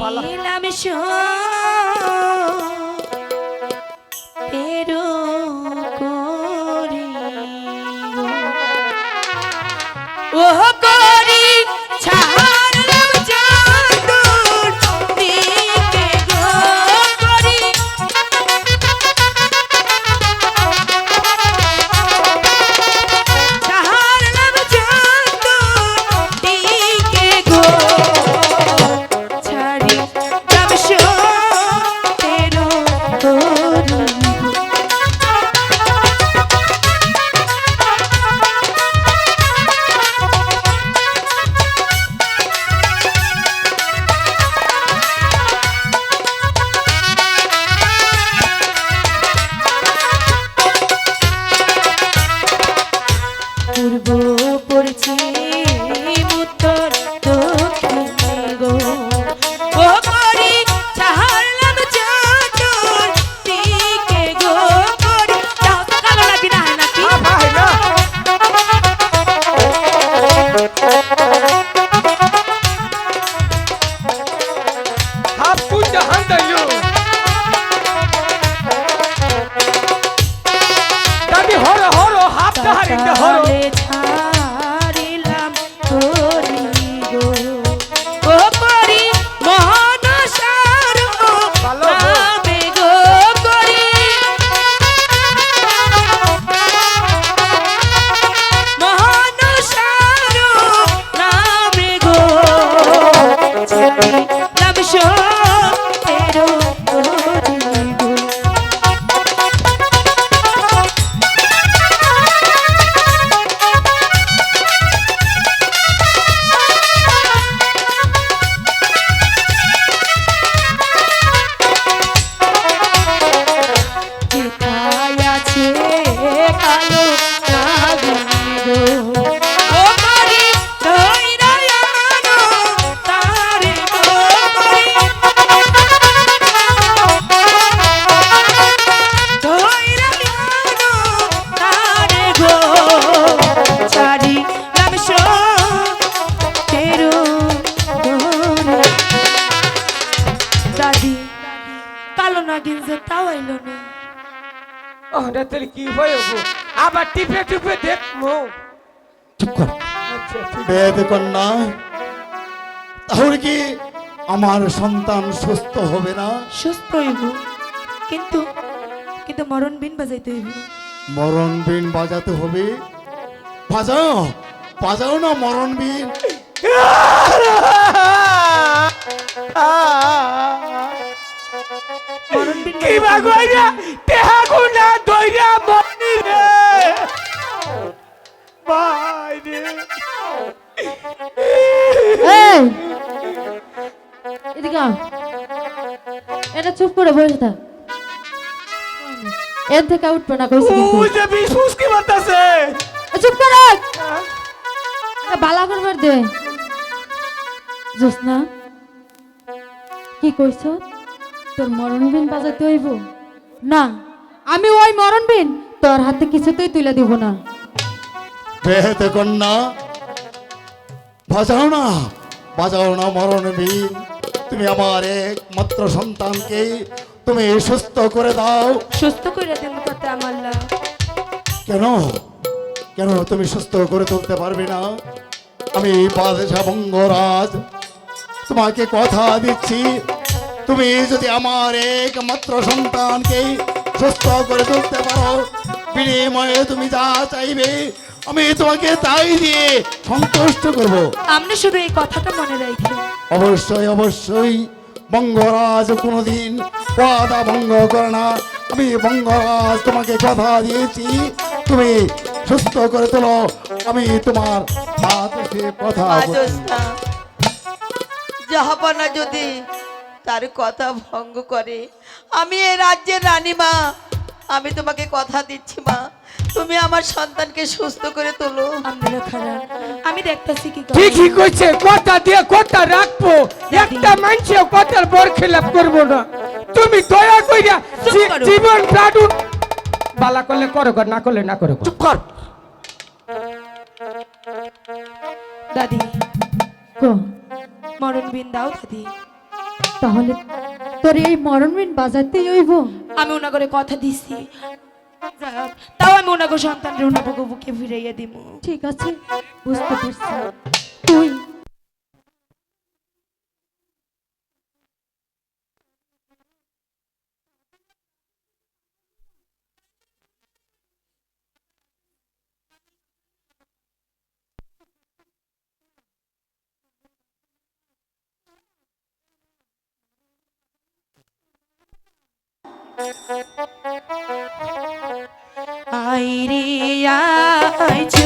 পালা। নীলাম নাগিন যে তাও আইলো না। ও তাহলে কি হয়ে গো আবার টিপে টিপে দেখব। চুপ কর। বেদ কন্যা তাহলে কি আমার সন্তান সুস্থ হবে না? সুস্থ হইব। কিন্তু কিন্তু মরণ বিন বাজাইতে হইব। মরণ বিন বাজাতে হবে? বাজাও বাজাও না মরণ বিন। মরণ বিন তেহা গুনা দইরা মনি রে। ভাই রে এদিকে এটা চুপ করে বসে থাক। এর থেকে উঠবে না কইছি কিন্তু। ও যে চুপ করে বালা করবার দে। জোসনা কি কইছ? তোর মরণ বিন বাজাইতে হইব? না আমি ওই মরণ বিন তোর হাতে কিছুতেই তুলে দিব না। বেদ কন্যা বাজাও না বাজাও না মরণ বিন। তুমি আমার একমাত্র সন্তানকে তুমি সুস্থ করে দাও। সুস্থ করে দেন কথা আমার কেন? কেন তুমি সুস্থ করে তুলতে পারবে না? আমি বাদশাহ বঙ্গরাজ তোমাকে কথা দিচ্ছি। তুমি যদি আমার একমাত্র সন্তানকে সুস্থ করে তুলতে পারো বিনিময়ে তুমি যা চাইবে আমি তোমাকে তাই দিয়ে সন্তুষ্ট করব। আপনি শুধু এই কথাটা মনে রাখেন অবশ্যই অবশ্যই বঙ্গরাজ কোনোদিন কথা ভঙ্গ করে না। আমি বঙ্গরাজ তোমাকে কথা দিয়েছি তুমি সুস্থ করে তোলো। আমি তোমার হাত কথা জাহাপানা যদি তার কথা ভঙ্গ করে আমি এই রাজ্যের রানী মা। আমি তোমাকে কথা দিচ্ছি মা। তুমি আমার সন্তানকে সুস্থ করে তোলো। আমি দেখতেছি কি করে। ঠিকই কইছে কথা দিয়ে কথা রাখব। একটা মানুষে কথার বর খেলাপ করব না। তুমি দয়া কইরা করো। জীবন প্রাণু বালা করলে করো গো, না করলে না করো চুপ কর। দাদি কো। মরণ বিন দাও দাদি। তাহলে তোর এই মরণবিন বাজাতেই হইব? আমি ওনাগরে কথা দিছি। তাও আমি ওনাকে সন্তান ওনাকে বুকে ফিরাইয়া দিব ঠিক আছে বুঝতে পারছি। তুই আইরে